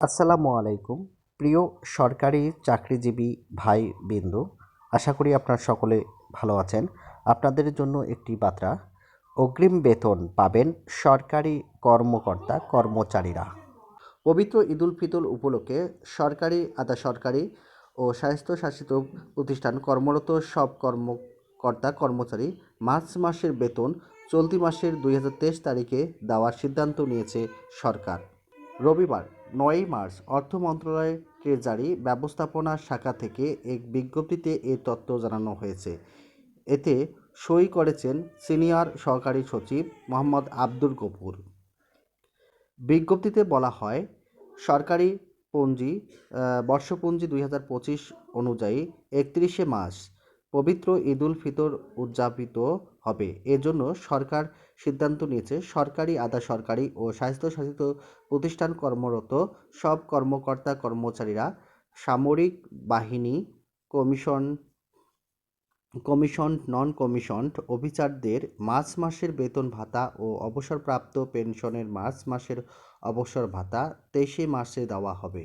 আসসালামু আলাইকুম, প্রিয় সরকারি চাকরিজীবী ভাই বিন্দু, আশা করি আপনারা সকলে ভালো আছেন। আপনাদের জন্য একটি বার্তা, অগ্রিম বেতন পাবেন সরকারি কর্মকর্তা, কর্মচারীরা। পবিত্র ঈদুল ফিতর উপলক্ষে সরকারি আধা সরকারি ও স্বায়ত্তশাসিত প্রতিষ্ঠান কর্মরত সব কর্মকর্তা, কর্মচারী মার্চ মাসের বেতন চলতি মাসের দুই হাজার তেইশ তারিখে দেওয়ার সিদ্ধান্ত নিয়েছে সরকার। রবিবার নয়ই মার্চ অর্থ মন্ত্রণালয়ের ট্রেজারি ব্যবস্থাপনা শাখা থেকে এক বিজ্ঞপ্তিতে এ তথ্য জানানো হয়েছে। এতে সই করেছেন সিনিয়র সহকারী সচিব মোহাম্মদ আব্দুল গফুর। বিজ্ঞপ্তিতে বলা হয়, সরকারি পঞ্জি বর্ষপঞ্জি দুই হাজার পঁচিশ অনুযায়ী একত্রিশে মার্চ পবিত্র ঈদুল ফিতর উদযাপিত হবে। এজন্য সরকার সিদ্ধান্ত নিয়েছে, সরকারি আধা সরকারি ও স্বাস্থ্যশাসিত প্রতিষ্ঠান কর্মরত সব কর্মকর্তা কর্মচারীরা সামরিক বাহিনী কমিশন কমিশন নন কমিশনড অফিসারদের মার্চ মাসের বেতন ভাতা ও অবসরপ্রাপ্ত পেনশনের মার্চ মাসের অবসর ভাতা তেইশে মার্চে দেওয়া হবে।